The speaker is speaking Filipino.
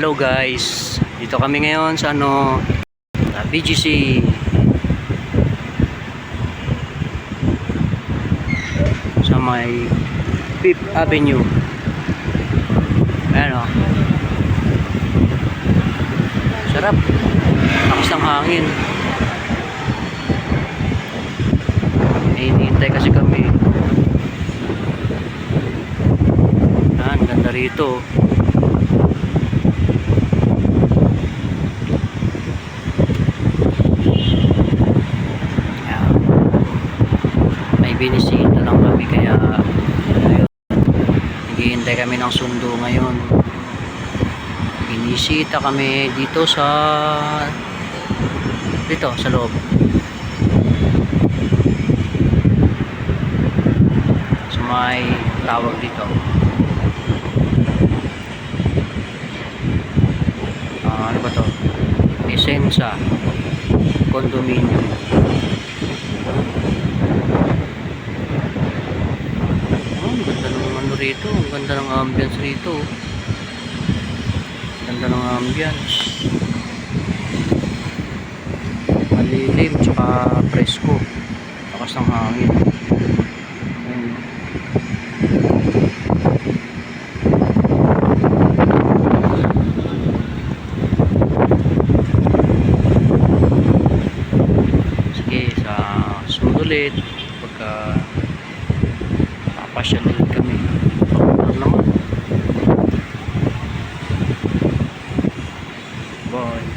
Hello guys, dito kami ngayon sa ano, BGC. Sa may Fifth Avenue. Ayan o. Sarap. Lakas ng hangin. Hinihintay kasi kami. Ayan, ganda rito. Binisita lang kami kaya ayun. Kami ng sundo ngayon. Binisita kami dito sa dito sa loob. Sa may tawag dito. Ah, ano ba to? Esensa condominium. rito. Ang ganda ng ambience rito. Ang ganda ng ambience. Malilim tsaka presko. Lakas ng hangin. Sige, sa sumunod ulit pagka papasyal ulit. Bye.